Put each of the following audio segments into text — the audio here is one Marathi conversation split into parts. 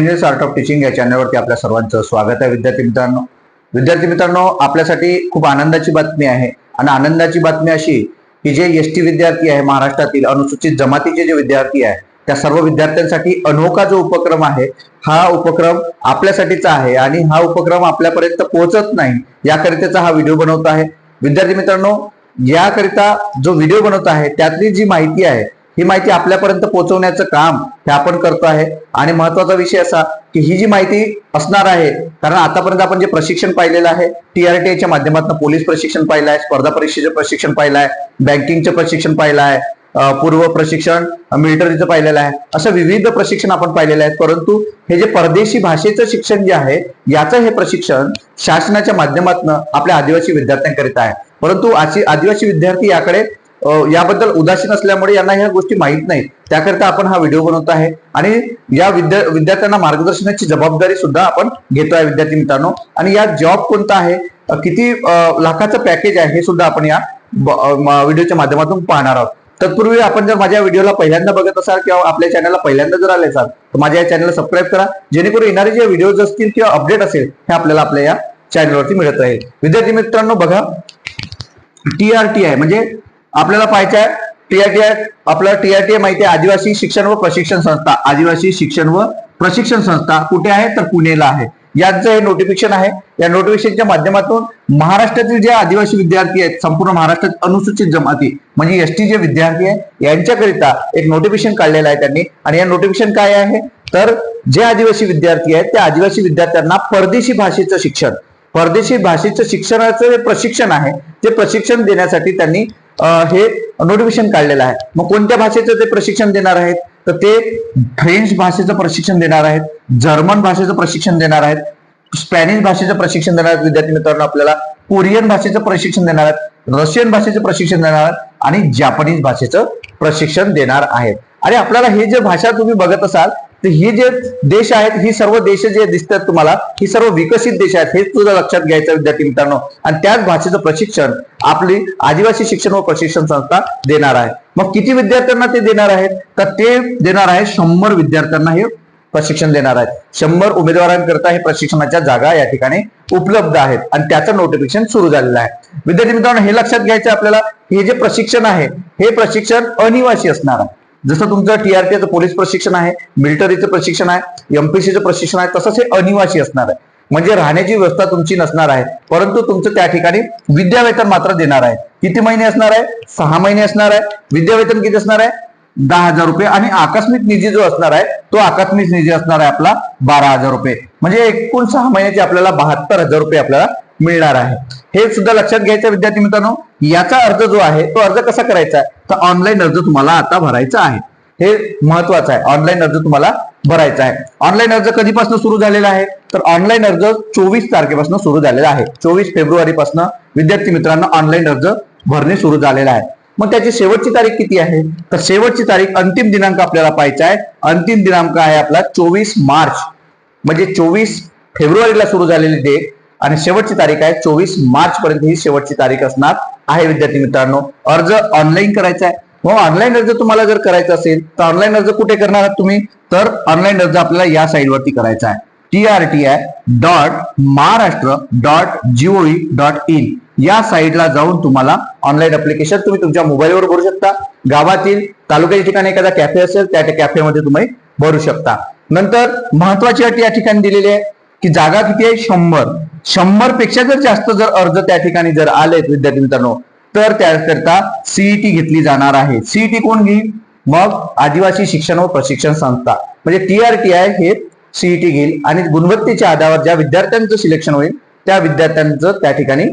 इंग्लिश आर्ट ऑफ टीचिंग या चॅनलवरती आपल्या सर्वांचं स्वागत आहे. विद्यार्थी मित्रांनो विद्यार्थी मित्रांनो आपल्यासाठी खूप आनंदाची बातमी आहे. आणि आनंदाची बातमी अशी की जे एस टी विद्यार्थी आहे महाराष्ट्रातील अनुसूचित जमातीचे जे विद्यार्थी आहे त्या सर्व विद्यार्थ्यांसाठी अनोखा जो उपक्रम आहे हा उपक्रम आपल्यासाठीचा आहे. आणि हा उपक्रम आपल्यापर्यंत पोहोचत नाही याकरिताचा हा व्हिडिओ बनवत आहे. विद्यार्थी मित्रांनो याकरिता जो व्हिडिओ बनवत आहे त्यातली जी माहिती आहे ही माहिती आपल्यापर्यंत पोहोचवण्याचं काम हे आपण करतो आहे. आणि महत्त्वाचा विषय असा की ही जी माहिती असणार आहे कारण आतापर्यंत आपण जे प्रशिक्षण पाहिलेलं आहे टीआरटीआयच्या माध्यमातून पोलीस प्रशिक्षण पाहिलं आहे स्पर्धा परीक्षेचं प्रशिक्षण पाहिलं आहे बँकिंगचं प्रशिक्षण पाहिलं आहे पूर्व प्रशिक्षण मिलिटरीचं पाहिलेलं आहे असं विविध प्रशिक्षण आपण पाहिलेलं आहे. परंतु हे जे परदेशी भाषेचं शिक्षण जे आहे याचं हे प्रशिक्षण शासनाच्या माध्यमातून आपल्या आदिवासी विद्यार्थ्यांकरिता आहे. परंतु आशी आदिवासी विद्यार्थी याकडे याबद्दल उदासीन असल्यामुळे यांना ह्या गोष्टी माहीत नाही त्याकरिता आपण हा व्हिडिओ बनवत आहे. आणि या विद्या विद्यार्थ्यांना मार्गदर्शनाची जबाबदारी सुद्धा आपण घेतो आहे विद्यार्थी मित्रांनो. आणि या जॉब कोणता आहे? किती लाखाचं पॅकेज आहे हे सुद्धा आपण या व्हिडिओच्या माध्यमातून पाहणार आहोत. तत्पूर्वी आपण जर माझ्या व्हिडिओला पहिल्यांदा बघत असाल किंवा आपल्या चॅनलला पहिल्यांदा जर आले असाल तर माझ्या या चॅनलला सबस्क्राईब करा. जेणेकरून येणारे जे व्हिडिओज असतील किंवा अपडेट असेल हे आपल्याला आपल्या या चॅनलवरती मिळत राहील. विद्यार्थी मित्रांनो बघा. टीआरटी आहे म्हणजे आपल्याला पाहायचं आहे टीआरटी आपलं टीआरटी माहिती आहे आदिवासी शिक्षण व प्रशिक्षण संस्था. आदिवासी शिक्षण व प्रशिक्षण संस्था कुठे आहे? तर पुणेला आहे. यांचं हे नोटिफिकेशन आहे. या नोटिफिकेशनच्या माध्यमातून महाराष्ट्रातील जे आदिवासी विद्यार्थी आहेत संपूर्ण महाराष्ट्रात अनुसूचित जमाती म्हणजे एस टी जे विद्यार्थी आहे यांच्याकरिता एक नोटिफिकेशन काढलेलं आहे त्यांनी. आणि या नोटिफिकेशन काय आहे? तर जे आदिवासी विद्यार्थी आहेत त्या आदिवासी विद्यार्थ्यांना परदेशी भाषेचं शिक्षण. परदेशी भाषेचं शिक्षणाचं जे प्रशिक्षण आहे ते प्रशिक्षण देण्यासाठी त्यांनी हे नोटिफिकेशन काढलेलं आहे. मग कोणत्या भाषेचं ते प्रशिक्षण देणार आहेत? तर ते फ्रेंच भाषेचं प्रशिक्षण देणार आहेत जर्मन भाषेचं प्रशिक्षण देणार आहेत स्पॅनिश भाषेचं प्रशिक्षण देणार आहेत विद्यार्थी मित्रांनो आपल्याला कोरियन भाषेचं प्रशिक्षण देणार आहेत रशियन भाषेचं प्रशिक्षण देणार आहेत आणि जापानीज भाषेचं प्रशिक्षण देणार आहेत. आणि आपल्याला हे जे भाषा तुम्ही बघत असाल तर ही जे देश आहेत ही सर्व देश जे दिसतात तुम्हाला ही सर्व विकसित देश आहेत हे सुद्धा लक्षात घ्यायचं विद्यार्थी मित्रांनो. आणि त्याच भाषेचं प्रशिक्षण आपली आदिवासी शिक्षण व प्रशिक्षण संस्था देणार आहे. मग किती विद्यार्थ्यांना ते देणार आहेत? तर ते देणार आहे शंभर विद्यार्थ्यांना हे प्रशिक्षण देणार आहेत. शंभर उमेदवारांकरता हे प्रशिक्षणाच्या जागा या ठिकाणी उपलब्ध आहेत. आणि त्याचं नोटिफिकेशन सुरू झालेलं आहे. विद्यार्थी मित्रांनो हे लक्षात घ्यायचं आपल्याला हे जे प्रशिक्षण आहे हे प्रशिक्षण अनिवासी असणार आहे. जसं तुमचं टीआरटीचं पोलीस प्रशिक्षण आहे मिलिटरीचं प्रशिक्षण आहे एमपीसीचं प्रशिक्षण आहे तसंच हे अनिवासी असणार आहे. म्हणजे राहण्याची व्यवस्था तुमची नसणार आहे परंतु तुमचं त्या ठिकाणी विद्यावेतन मात्र देणार आहे. किती महिने असणार आहे? सहा महिने असणार आहे. विद्यावेतन किती असणार आहे? दहा हजार रुपये. आणि आकस्मिक निधी जो असणार आहे तो आकस्मिक निधी असणार आहे आपला बारा हजार रुपये. म्हणजे एकूण सहा महिन्याचे आपल्याला बहात्तर हजार रुपये आपल्याला मिळणार आहे. हे सुद्धा लक्षात घ्यायचं विद्यार्थी मित्रांनो. याचा अर्ज जो आहे तो अर्ज कसा करायचा आहे? तर ऑनलाईन अर्ज तुम्हाला आता भरायचा आहे. हे महत्वाचं आहे. ऑनलाईन अर्ज तुम्हाला भरायचा आहे. ऑनलाईन अर्ज कधीपासून सुरू झालेला आहे? तर ऑनलाईन अर्ज चोवीस तारखेपासून सुरू झालेला आहे. चोवीस फेब्रुवारीपासून विद्यार्थी मित्रांनो ऑनलाईन अर्ज भरणे सुरू झालेला आहे. मग त्याची शेवटची तारीख किती आहे? तर शेवटची तारीख अंतिम दिनांक आपल्याला पाहायचा आहे. अंतिम दिनांक आहे आपला चोवीस मार्च. म्हणजे चोवीस फेब्रुवारीला सुरू झालेली डेट आणि शेवटची तारीख आहे चोवीस मार्च पर्यंत ही शेवटची तारीख असणार आहे विद्यार्थी मित्रांनो. अर्ज ऑनलाईन करायचा आहे. मग ऑनलाईन अर्ज तुम्हाला जर करायचा असेल तर ऑनलाईन अर्ज कुठे करणार आहात तुम्ही? तर ऑनलाईन अर्ज आपल्याला या साईडवरती करायचा आहे. T R T I dot Maharashtra dot gov dot in या साईडला जाऊन तुम्हाला ऑनलाईन अप्लिकेशन तुम्ही तुमच्या मोबाईलवर भरू शकता. गावातील तालुक्याच्या ठिकाणी एखादा कॅफे असेल त्या कॅफेमध्ये तुम्ही भरू शकता. नंतर महत्वाची अट या ठिकाणी दिलेली आहे की जागा किती आहे? शंभर. शंभरपेक्षा जर जास्त जर अर्ज त्या ठिकाणी जर आलेत विद्यार्थी मित्रांनो तर त्याकरता सीईटी घेतली जाणार आहे. सीईटी कोण घेईल? मग आदिवासी शिक्षण व प्रशिक्षण संस्था. म्हणजे टीआरटी आय हे सीईटी घेईल आणि गुणवत्तेच्या आधारावर ज्या विद्यार्थ्यांचं सिलेक्शन होईल त्या विद्यार्थ्यांचं त्या ठिकाणी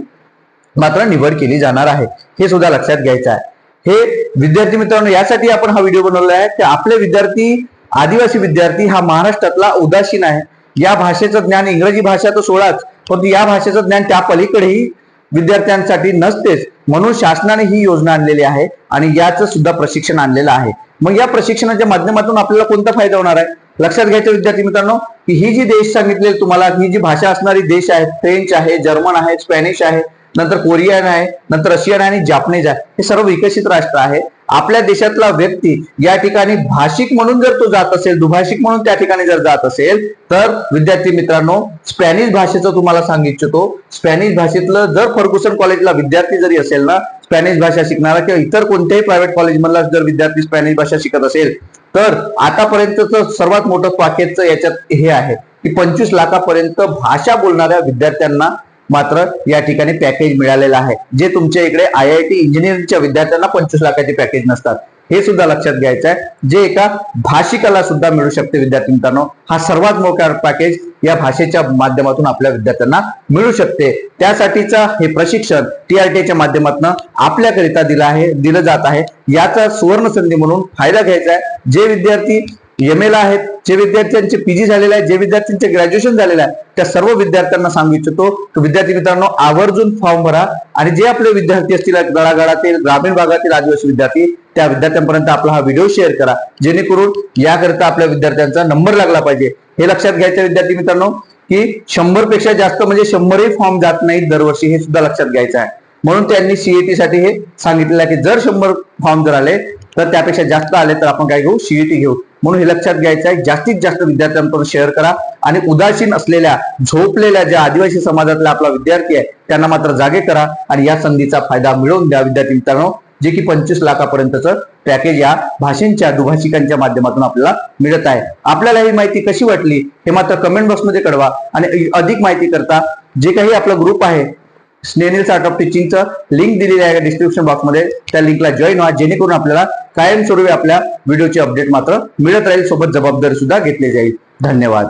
मात्र निवड केली जाणार आहे. हे सुद्धा लक्षात घ्यायचं आहे. हे विद्यार्थी मित्रांनो यासाठी आपण हा व्हिडिओ बनवला आहे की आपले विद्यार्थी आदिवासी विद्यार्थी हा महाराष्ट्रातला उदासीन आहे. या भाषेचं ज्ञान इंग्रजी भाषा तर सोडाच. पण या भाषेचं ज्ञान त्या पलीकडेही विद्यार्थ्यांसाठी नसतेच. म्हणून शासनाने ही योजना आणलेली आहे आणि याचं सुद्धा प्रशिक्षण आणलेलं आहे. मग या प्रशिक्षणाच्या माध्यमातून आपल्याला कोणता फायदा होणार आहे? लक्षात घ्यायचं विद्यार्थी मित्रांनो की ही जी देश सांगितले तुम्हाला ही जी भाषा असणारी देश आहेत फ्रेंच आहे जर्मन आहे स्पॅनिश आहे नंतर कोरियन आहे नंतर रशियन आहे आणि जापानीज आहे. हे सर्व विकसित राष्ट्र आहे. आपल्या देशातला व्यक्ती या ठिकाणी भाषिक म्हणून जर तो जात असेल दुभाषिक म्हणून त्या ठिकाणी जर जात असेल तर विद्यार्थी मित्रांनो स्पॅनिश भाषेचं तुम्हाला सांगू इच्छितो. स्पॅनिश भाषेतलं जर फर्ग्युसन कॉलेजला विद्यार्थी जरी असेल ना स्पॅनिश भाषा शिकणारा किंवा इतर कोणत्याही प्रायव्हेट कॉलेजमधला जर विद्यार्थी स्पॅनिश भाषा शिकत असेल तर आतापर्यंतचं सर्वात मोठं पॅकेजचं याच्यात हे आहे की पंचवीस लाखापर्यंत भाषा बोलणाऱ्या विद्यार्थ्यांना मात्र या ठिकाणी पॅकेज मिळालेलं आहे. जे तुमच्या इकडे आय आय टी इंजिनिअरिंगच्या विद्यार्थ्यांना पंचवीस लाखाचे पॅकेज नसतात. हे सुद्धा लक्षात घ्यायचं आहे जे एका भाषिकाला सुद्धा मिळू शकते विद्यार्थी मित्रांनो. हा सर्वात मोठा पॅकेज या भाषेच्या माध्यमातून आपल्या विद्यार्थ्यांना मिळू शकते. त्यासाठीचा हे प्रशिक्षण टीआरटीच्या माध्यमातून आपल्याकरिता दिलं आहे दिलं जात आहे. याचा सुवर्ण संधी म्हणून फायदा घ्यायचा आहे. जे विद्यार्थी एम एला आहेत जे विद्यार्थ्यांचे पीजी झालेले आहे जे विद्यार्थ्यांचे ग्रॅज्युएशन झालेलं आहे त्या सर्व विद्यार्थ्यांना सांगू इच्छितो. की विद्यार्थी मित्रांनो आवर्जून फॉर्म भरा आणि जे आपले विद्यार्थी असतील गळागळातील ग्रामीण भागातील आदिवासी विद्यार्थी त्या विद्यार्थ्यांपर्यंत आपला हा व्हिडिओ शेअर करा. जेणेकरून याकरिता आपल्या विद्यार्थ्यांचा नंबर लागला पाहिजे. हे लक्षात घ्यायचं विद्यार्थी मित्रांनो की शंभरपेक्षा जास्त म्हणजे शंभरही फॉर्म जात नाहीत दरवर्षी हे सुद्धा लक्षात घ्यायचं आहे. म्हणून त्यांनी सीएटी साठी हे सांगितलेलं आहे की जर शंभर फॉर्म जर आले तर त्यापेक्षा जास्त आले तर आपण काय घेऊ? सीईटी घेऊ. म्हणून हे लक्षात घ्यायचं आहे जास्तीत जास्त विद्यार्थ्यांपर्यंत शेअर करा आणि उदासीन असलेल्या झोपलेल्या ज्या आदिवासी समाजातला आपला विद्यार्थी आहे त्यांना मात्र जागे करा आणि या संधीचा फायदा मिळवून द्या. विद्यार्थी मित्रांनो जे की पंचवीस लाखापर्यंतचं पॅकेज या भाषेंच्या दुभाषिकांच्या माध्यमातून आपल्याला मिळत आहे. आपल्याला ही माहिती कशी वाटली? हे मात्र कमेंट बॉक्समध्ये कळवा आणि अधिक माहिती करता जे काही आपला ग्रुप आहे स्नेनिल स्टार्ट ऑफ टीचिंगचं लिंक दिलेली आहे डिस्क्रिप्शन बॉक्समध्ये त्या लिंकला जॉईन व्हा जेणेकरून आपल्याला कायमस्वरूपी आपल्या व्हिडिओचे अपडेट मात्र मिळत राहील. सोबत जबाबदारी सुद्धा घेतली जाईल. धन्यवाद.